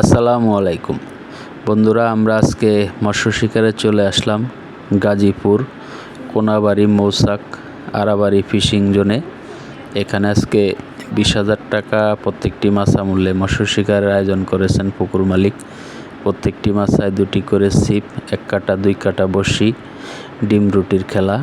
আসসালামু আলাইকুম। বন্ধুরা, আমরা আজকে মৎস্য শিকারে চলে আসলাম গাজীপুর, কোনাবাড়ি, মৌসাক, আরাবাড়ি ফিশিং জোনে। এখানে আজকে বিশ হাজার টাকা প্রত্যেকটি মাছা মূল্যে মৎস্য শিকারের আয়োজন করেছেন পুকুর মালিক। প্রত্যেকটি মাছায় দুটি করে ছিপ, এক কাটা, দুই কাটা বসি ডিম রুটির খেলা।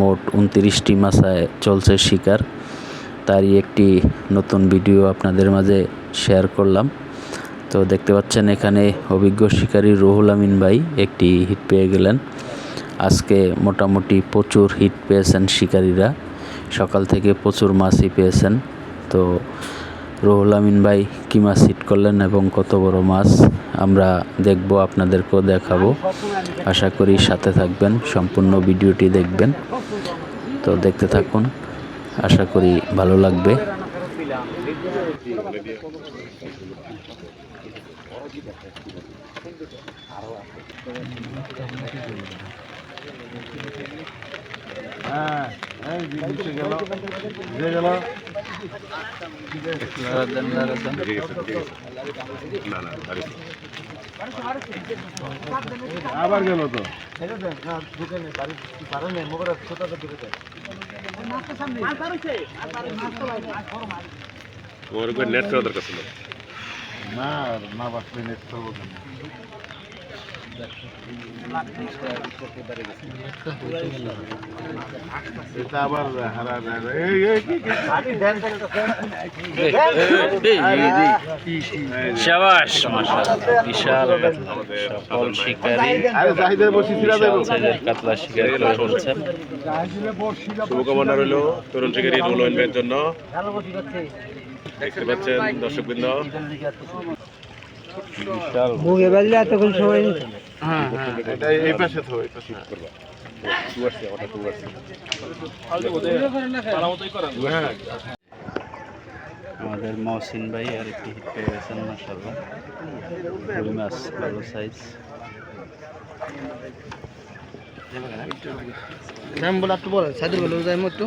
মোট উনত্রিশটি মাছায় চলছে শিকার। তারই একটি নতুন ভিডিও আপনাদের মাঝে শেয়ার করলাম। তো দেখতে পাচ্ছেন এখানে অভিজ্ঞ শিকারী রুহুল আমিন ভাই একটি হিট পেয়ে গেলেন। আজকে মোটামুটি প্রচুর হিট পেয়েছেন শিকারীরা। সকাল থেকে প্রচুর মাছই পেয়েছেন। তো রুহুল আমিন ভাই, কী মাছ হিট করলেন এবং কত বড় মাছ? আমরা দেখব, আপনাদেরকেও দেখাবো। আশা করি সাথে থাকবেন, সম্পূর্ণ ভিডিওটি দেখবেন। তো দেখতে থাকুন, আশা করি ভালো লাগবে। আবার গেল তো। তোমার উপর নেট করা দরকার ছিল। না না বাসলে নেট করব কেন? এটা আবার হারা এই এই কি কি? শাবাশ মাশাআল্লাহ বিশাল কাতলা শিকারী আরে জাহিদের বসি ছিল বিশাল কাতলা শিকার করে ফেলছেন শুভকামনা রইল তরুণ শিকারী রোল ওয়েনবের জন্য। দেখতে পাচ্ছেন দর্শকবৃন্দ। এটা এই পাশে তো এই পাশে হ্যাঁ আমাদের মহসিন ভাই আর একটি হিট পেয়ে গেছেন মাসাল্লাহ রুই মাছ ভালো সাইজ নাম বলে একটু বলেন সাইদুল বলে যাই একটু।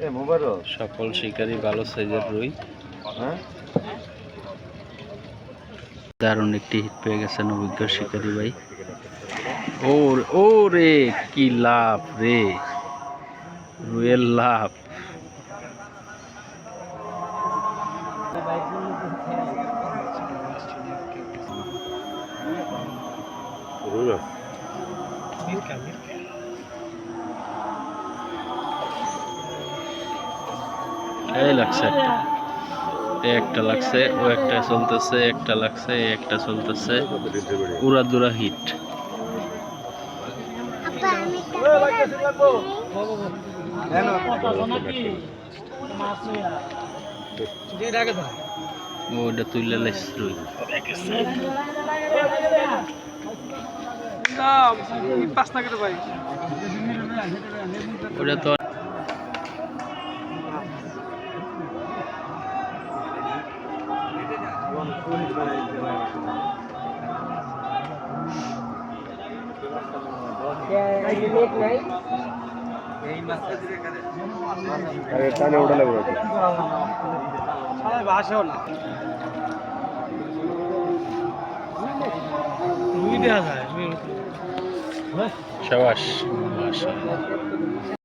এ মোবারক। সকল শিকারী ভালো সাইজের রুই। হ্যাঁ? দারুণ একটি হিট পেয়ে গেছেন অভিজ্ঞ শিকারী ভাই। ও ও রে কি লাভ রে? রুয়ের লাভ। রুই এই লাগছে একটা। একটা লাগছে ও একটা চলতেছে একটা লাগছে একটা চলতেছে। উড়া দুরা হিট। ওটা তুলে লাইস রুই। ওটা তো আরে টানে উঠালে বলো সাবাস মাশাআল্লাহ।